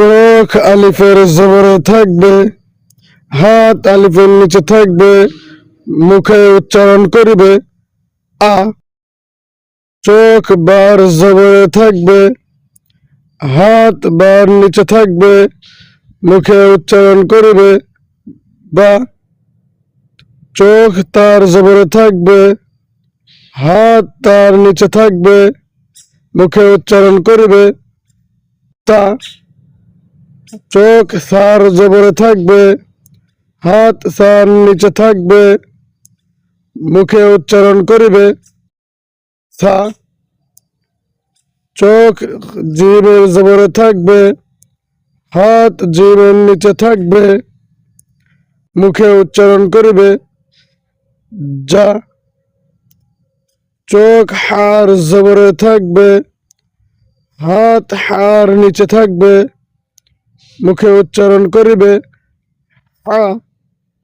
চোখ আলিফের জবরে থাকবে, হাত আলিফের নিচে থাকবে, মুখে উচ্চারণ করিবে, আ। চোখ বার জবরে থাকবে, হাত বার নিচে থাকবে, মুখে উচ্চারণ করিবে, বা। চোখ তার জবরে থাকবে, হাত তার নিচে থাকবে, মুখে উচ্চারণ করিবে, তা। চোখ সার জবরে থাকবে, হাত সার নিচে থাকবে, মুখে উচ্চারণ করিবে। সা, চোখ জীবের জবরে থাকবে, হাত জীবের নিচে থাকবে, মুখে উচ্চারণ করিবে। যা, চোখ হার জবরে থাকবে, হাত হার নিচে থাকবে মুখে উচ্চারণ করিবে। হা